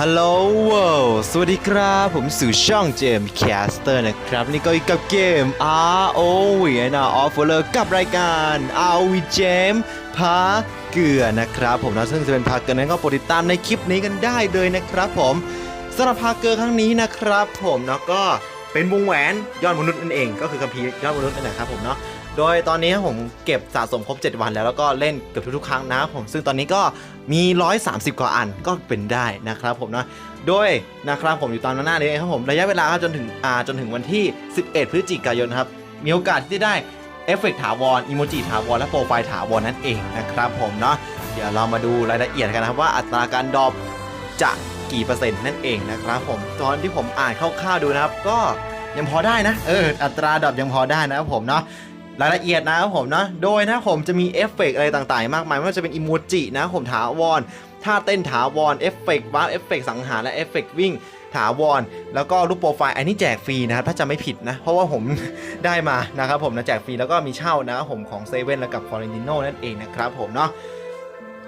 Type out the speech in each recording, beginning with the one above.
ฮัลโหลว้าวสวัสดีครับ ผมสู่ช่องเจมส์แคสเตอร์นะครับ นี่ก็อยู่กับเกม R O V N R Off l e r กับรายการ R V Jam พาเกลือนะครับ ผมนะซึ่งจะเป็นพาเกลือนั้นก็โปรดติดตามในคลิปนี้กันได้เลยนะครับผมสำหรับพาเกลือครั้งนี้นะครับ ผมเนาะก็เป็นวงแหวนยอดมนุษย์นั่นเอง ก็คือคัมภีร์ยอดมนุษย์นั่นแหละครับผมเนาะ โดยตอนนี้ผมเก็บสะสมครบ 7 วันแล้วแล้วก็เล่นเกือบทุกๆครั้งนะครับผมซึ่งตอนนี้ก็มี 130 กว่าอันก็เป็นได้นะครับผมนะโดยนะครับผมอยู่ตอนหน้านี้ครับผมระยะเวลาครับจนถึงอ่าจนถึงวันที่ 11 พฤศจิกายนครับมีโอกาสที่จะได้เอฟเฟกต์ถาวรอีโมจิถาวรและโปรไฟล์ถาวรนั่นเองนะครับผมเนาะเดี๋ยวเรามาดูรายละเอียดกันนะครับว่าอัตราการดรอปจะกี่เปอร์เซ็นต์นั่นเองนะครับผมตอนที่ผมอ่านคร่าวๆดูนะครับ ก็ยังพอได้นะ เออ อัตราดรอปยังพอได้นะครับผมเนาะ รายละเอียดนะครับผมนะโดยนะผมจะมีเอฟเฟกต์อะไรต่างๆ มากมายไม่ว่าจะเป็นอิโมจินะผมถาวรท่าเต้นถาวรเอฟเฟกต์วาร์ปเอฟเฟกต์สังหารและเอฟเฟกต์วิ่งถาวรแล้วก็รูปโปรไฟล์อันนี้แจกฟรีนะครับถ้าจะไม่ผิดนะ เพราะว่าผมได้มานะครับผมนะแจกฟรีแล้วก็มีเช่านะครับผมของเซเว่นและกับฟอร์เรนติโนนั่นเองนะครับผมเนาะ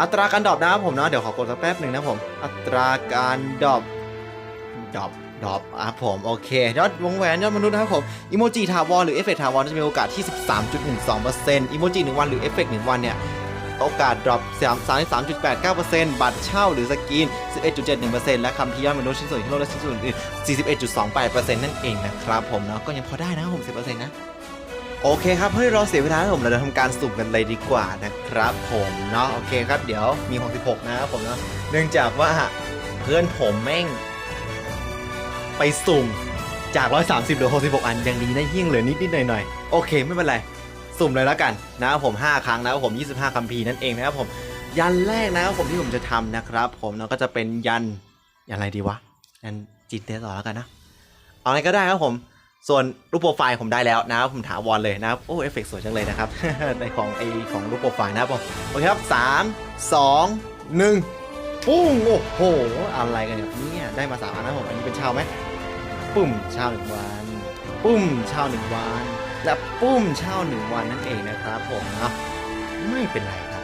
อัตราการดรอปนะครับผมเนาะเดี๋ยวขอกดสักแป๊บหนึ่งนะผม อัตราการดรอปดรอป ดรอปอะผมโอเคยอดวงแหวนยอดมนุษย์นะครับผมอีโมจิถาวรหรือเอฟเฟกต์ถาวรจะมีโอกาสที่ 13.12%อีโมจิ1วันหรือเอฟเฟกต์1วันเนี่ยโอกาส drop 33.89%บัตรเช่าหรือสกรีน11.71%และคำพิยอดมนุษย์ชิ้นส่วนที่โลกและชิ้นส่วนอื่น41.28%นั่นเองนะครับผมเนาะก็ยังพอได้นะผม10%นะโอเคครับเพื่อรอเสียเวลาผมเราจะทำการสุ่มกันเลยดีกว่านะครับผมเนาะโอเคครับเดี๋ยวมี 66 นะครับผมเนาะเนื่องจากว่าเพื่อนผมแม่ง ไปสุ่มจาก 130เหลือ66 อันยังดีนะยิ่งเหลือนิดนิดหน่อยหน่อยๆ โอเคไม่เป็นไร สุ่มเลยแล้วกันนะครับผม 5 ครั้งนะครับผม 25คัมภีร์นั่นเองนะครับผม ยันแรกนะครับผมที่ผมจะทำนะครับผมเนาะก็จะเป็นยันยันอะไรดีวะยันจิตเตต่อแล้วกันนะ เอาอะไรก็ได้ครับผม ส่วนรูปโปรไฟล์ผมได้แล้วนะครับผมถาวรเลยนะครับโอ้เอฟเฟกต์สวยจังเลยนะครับในของไอของรูปโปรไฟล์นะครับผมโอเคครับสามสองหนึ่งปุ้งโอ้โหอะไรกันเนี่ยได้มาสามอันนะครับผมอันนี้เป็นช่าไหม ปุ้มเช่าหนึ่งวัน ปุ้มเช่าหนึ่งวัน และปุ้มเช่าหนึ่งวันนั่นเองนะครับผมเนาะไม่เป็นไรครับ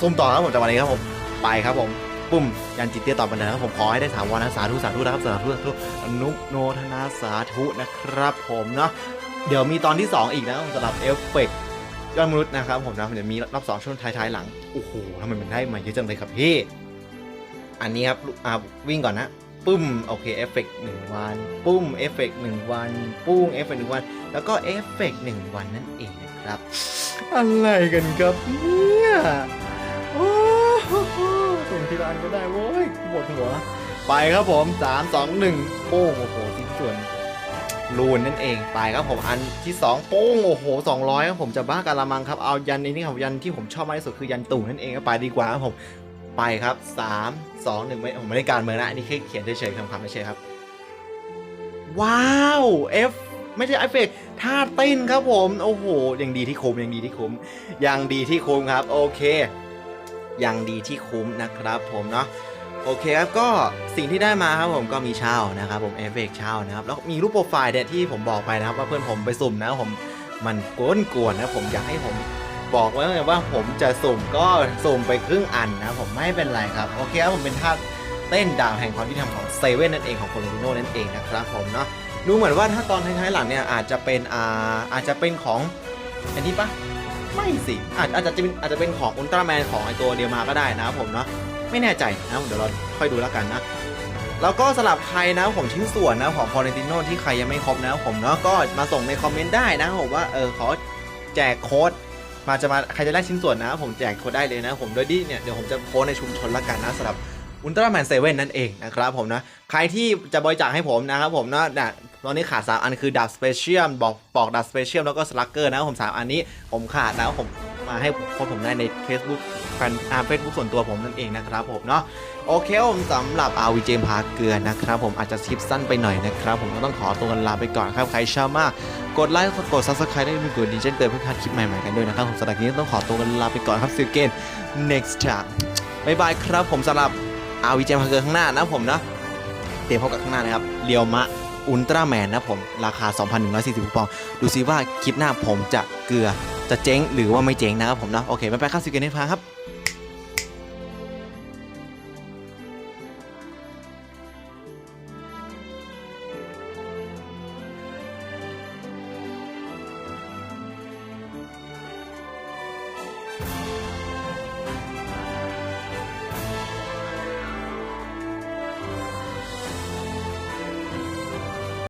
ซุ่มต่อครับผมจากวันนี้ครับผมไปครับผมปุ้มยันจิตเตี้ยต่อบันไดครับผมขอให้ได้สามวันนะสาธุสาธุนะครับสาธุสาธุอนุโนทนาสาธุนะครับผมเนาะเดี๋ยวมีตอนที่ 2 อีกนะสำหรับเอฟเฟกต์ยอดมนุษย์นะครับผมนะมันจะมีรอบสองช่วงท้ายๆหลังโอ้โหทำไมมันได้มาเยอะจังเลยครับพี่อันนี้ครับอ่าวิ่งก่อนนะ ปุ้มโอเคเอฟเฟกต์หนึ่งวัน ปุ้มเอฟเฟกต์หนึ่งวัน ปุ้งเอฟเฟกต์หนึ่งวัน แล้วก็เอฟเฟกต์หนึ่งวันนั่นเองนะครับ อะไรกันครับเนี่ยโอ้โหส่งทีละอันก็ได้โว้ยปวดหัว ไปครับผม3 2 1โป้งโอ้โหชิ้นส่วนรูนนั่นเองไปครับผมอันที่2โป้งโอ้โห200ครับผมจะบ้ากะละมังครับเอายันนี้นี่ครับยันที่ผมชอบมากที่สุดคือยันตู่นั่นเองก็ไปดีกว่าครับผม ไปครับ3 2 1ไม่ผมไม่ได้การเมืองนะอันนี่แค่เขียนเฉยๆคำๆเฉยๆครับ ว้าว F ไม่ใช่เอฟเฟกท่าเต้นครับผม โอ้โหยังดีที่คุ้มยังดีที่คุ้มยังดีที่คุ้มครับ โอเคยังดีที่คุ้มนะครับผมเนาะโอเคครับก็สิ่งที่ได้มาครับผมก็มีเช่านะครับผมเอฟเฟกเช่านะครับแล้วมีรูปโปรไฟล์เนี่ยที่ผมบอกไปนะครับว่าเพื่อนผมไปสุ่มนะผมมันกวนกวนๆนะผมอยากให้ผม บอกไว้เลยว่าผมจะสุ่มก็สุ่มไปครึ่งอันนะผมไม่เป็นไรครับโอเคครับผมเป็นท่าเต้นดาวแห่งความที่ทำของเซเว่นนั่นเองของโคลริโนนั่นเองนะครับผมเนาะดูเหมือนว่าถ้าตอนท้ายๆหลังเนี่ยอาจจะเป็นอ่าอาจจะเป็นของอันนี้ปะไม่สิอาจอาจจะเป็นอาจจะเป็นของอุลตร้าแมนของไอตัวเดียวมาก็ได้นะครับผมเนาะไม่แน่ใจนะเดี๋ยวเราค่อยดูแล้วกันนะแล้วก็สำหรับใครนะผมชิ้นส่วนนะของพอล e ติโนที่ใครยังไม่ครบนะผมเนาะก็มาส่งในคอมเมนต์ได้นะผมว่าเออขอแจกโค้ด มาจะมาใครจะได้ชิ้นส่วนนะ ผมแจกโค้ดได้เลยนะ ผมโดยดีเนี่ยเดี๋ยวผมจะโพสในชุมชนละกันนะสำหรับอุลตร้าแมนเซเว่นนั่นเองนะครับผมนะ ใครที่จะบริจาคให้ผมนะครับผมนะนะตอนนี้ขาด 3 อันคือดาบสเปเชียลบอกปอกดาบสเปเชียลแล้วก็สลักเกอร์นะครับผม 3 อันนี้ผมขาดนะผม มาให้พวกผมได้ใน Facebook แฟนอ่าเฟซบุ๊กส่วนตัวผมนั่นเองนะครับผมเนาะโอเคผมสำหรับอาวีเจมพาเกลือนะครับผมอาจจะคลิปสั้นไปหน่อยนะครับ ผมก็ต้องขอตัวกันลาไปก่อนครับใครชอบมาก กดไลค์กด subscribe ได้ไม่กดดีแจ้งเตือนเพื่อพลาดคลิปใหม่ๆกันด้วยนะครับผมสำหรับนี้ต้องขอตัวกันลาไปก่อนครับซิลเกน next time บายบายครับผมสำหรับอาวีเจมพาเกลือข้างหน้านะผมเนาะเตรียมพบกับข้างหน้านะครับเรียวมะ อุลตร้าแมนนะผม ราคา 2,140คูปองดูซิว่าคลิปหน้าผมจะเกลือจะเจ๊งหรือว่าไม่เจ๊งนะครับผมนะโอเคไปไปครับสิเกนเนพาครับ